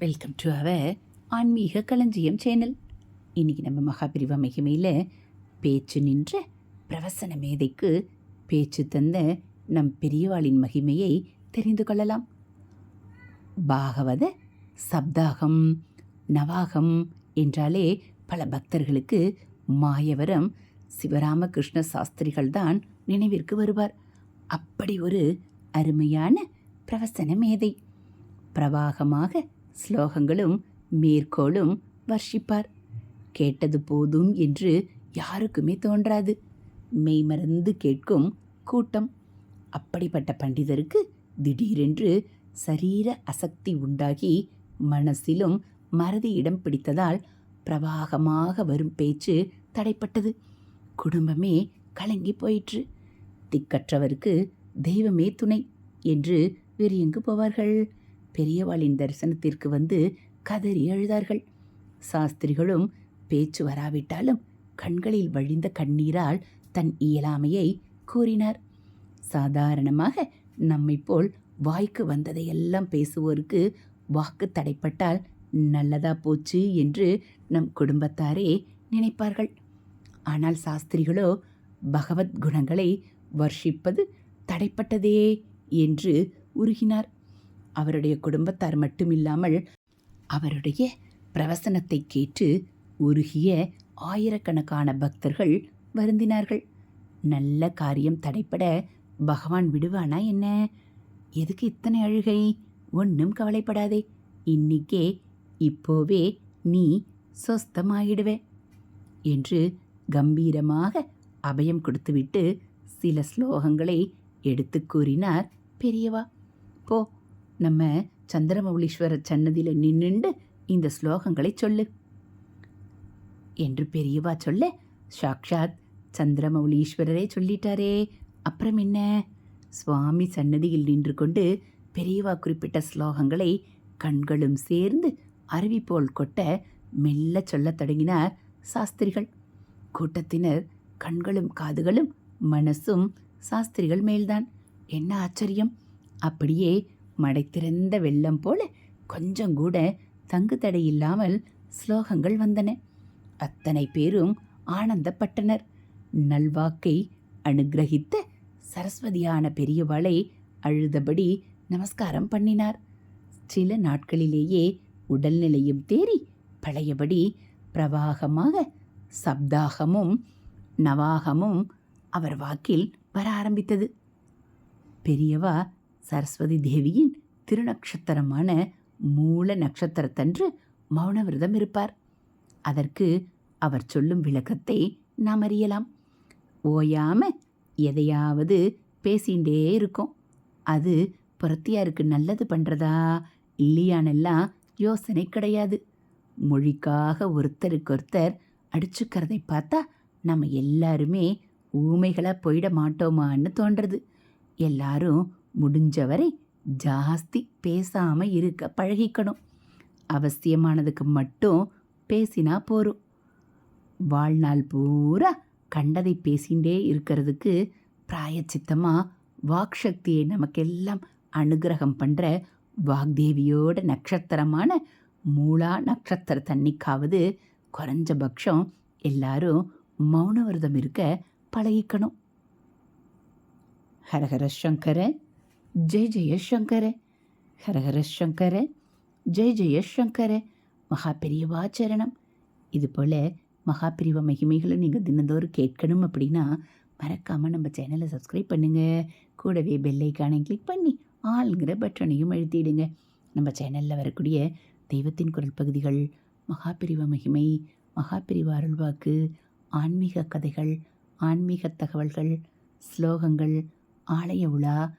Welcome to our ஆன்மீக களஞ்சியம் channel இன்றைக்கி நம்ம மகாபிரிவா மகிமையில் பேச்சு நின்ற பிரவசன மேதைக்கு பேச்சு தந்த நம் பெரியவாளின் மகிமையை தெரிந்து கொள்ளலாம். பாகவத சப்தாகம் நவாகம் என்றாலே பல பக்தர்களுக்கு மாயவரம் சிவராமகிருஷ்ண சாஸ்திரிகள் தான் நினைவிற்கு வருவார். அப்படி ஒரு அருமையான பிரவசன மேதை. பிரவாகமாக ஸ்லோகங்களும் மேற்கோளும் வர்ஷிப்பார். கேட்டது போதும் என்று யாருக்குமே தோன்றாது. மெய்மறந்து கேட்கும் கூட்டம். அப்படிப்பட்ட பண்டிதருக்கு திடீரென்று சரீர அசக்தி உண்டாகி மனசிலும் மறதி இடம் பிடித்ததால் பிரவாகமாக வரும் பேச்சு தடைப்பட்டது. குடும்பமே கலங்கி போயிற்று. திக்கற்றவருக்கு தெய்வமே துணை என்று வேறு எங்கு போவார்கள். பெரியவாளின் தரிசனத்திற்கு வந்து கதறி அழுதார்கள். சாஸ்திரிகளும் பேச்சு வராவிட்டாலும் கண்களில் வழிந்த கண்ணீரால் தன் இயலாமையை கூறினார். சாதாரணமாக நம்மை போல் வாய்க்கு வந்ததையெல்லாம் பேசுவோருக்கு வாக்கு தடைப்பட்டால் நல்லதா போச்சு என்று நம் குடும்பத்தாரே நினைப்பார்கள். ஆனால் சாஸ்திரிகளோ பகவத் குணங்களை வர்ஷிப்பது தடைப்பட்டதே என்று உருகினார். அவருடைய குடும்பத்தார் மட்டுமில்லாமல் அவருடைய பிரவசனத்தை கேட்டு உருகிய ஆயிரக்கணக்கான பக்தர்கள் வருந்தினார்கள். நல்ல காரியம் தடைப்பட பகவான் விடுவானா என்ன? எதுக்கு இத்தனை அழுகை? ஒன்றும் கவலைப்படாதே. இன்னிக்கே இப்போவே நீ சொஸ்தமாயிடுவே என்று கம்பீரமாக அபயம் கொடுத்துவிட்டு சில ஸ்லோகங்களை எடுத்து கூறினார் பெரியவா. போ நம்ம சந்திரமௌலீஸ்வரர் சன்னதியில் நின்றுண்டு இந்த ஸ்லோகங்களை சொல்லு. என்று பெரியவா சொல்ல சாக்ஷாத் சந்திரமௌலீஸ்வரரே சொல்லிட்டாரே. அப்புறம் என்ன? சுவாமி சன்னதியில் நின்று கொண்டு பெரியவா குறிப்பிட்ட ஸ்லோகங்களை கண்களும் சேர்ந்து அருவி போல் கொட்ட மெல்ல சொல்லத் தொடங்கினார் சாஸ்திரிகள். கூட்டத்தினர் கண்களும் காதுகளும் மனசும் சாஸ்திரிகள் மேல்தான். என்ன ஆச்சரியம்? அப்படியே மடை திறந்த வெள்ளம் போல கொஞ்சம் கூட தங்கு இல்லாமல் ஸ்லோகங்கள் வந்தன. அத்தனை பேரும் ஆனந்தப்பட்டனர். நல்வாக்கை அனுகிரகித்த சரஸ்வதியான பெரியவாளை அழுதபடி நமஸ்காரம் பண்ணினார். சில நாட்களிலேயே உடல்நிலையும் தேறி பழையபடி பிரவாகமாக சப்தாகமும் நவாகமும் அவர் வாக்கில் வர ஆரம்பித்தது. பெரியவா சரஸ்வதி தேவியின் திருநக்ஷத்திரமான மூல நட்சத்திரத்தன்று மௌன விரதம் இருப்பார். அதற்கு அவர் சொல்லும் விளக்கத்தை நாம் அறியலாம். ஓயாம எதையாவது பேசிகிட்டே இருக்கும். அது புறத்தியாருக்கு நல்லது பண்ணுறதா இல்லையானெல்லாம் யோசனை கிடையாது. மொழிக்காக ஒருத்தருக்கொருத்தர் அடிச்சுக்கிறதை பார்த்தா நம்ம எல்லாருமே ஊமைகளாக போயிட மாட்டோமான்னு தோன்றது. எல்லாரும் முடிஞ்சவரை ஜாஸ்தி பேசாமல் இருக்க பழகிக்கணும். அவசியமானதுக்கு மட்டும் பேசினா போரும். வாழ்நாள் பூரா கண்டதை பேசிகிட்டே இருக்கிறதுக்கு பிராயச்சித்தமாக வாக்சக்தியை நமக்கெல்லாம் அனுகிரகம் பண்ணுற வாக்தேவியோட நட்சத்திரமான மூலா நட்சத்திர தண்ணிக்காவது குறைஞ்சபட்சம் எல்லாரும் மௌன விரதம் இருக்க பழகிக்கணும். ஹரஹர சங்கர. ஜெய் ஜெய சங்கர. ஹரஹர சங்கர. ஜெய் ஜெய சங்கர. மகா பெரியவா சரணம். இது போல் மகா பிரிவ நீங்கள் தினந்தோறும் கேட்கணும் அப்படின்னா மறக்காமல் நம்ம சேனலை சப்ஸ்கிரைப் பண்ணுங்கள் கூடவே பெல்லைக்கானை கிளிக் பண்ணி ஆளுங்கிற பட்டனையும் அழுத்திடுங்க. நம்ம சேனலில் வரக்கூடிய தெய்வத்தின் குரல் பகுதிகள் மகாபிரிவ மகிமை மகாபிரிவ அருள்வாக்கு ஆன்மீக கதைகள் ஆன்மீக தகவல்கள் ஸ்லோகங்கள் ஆலய உலா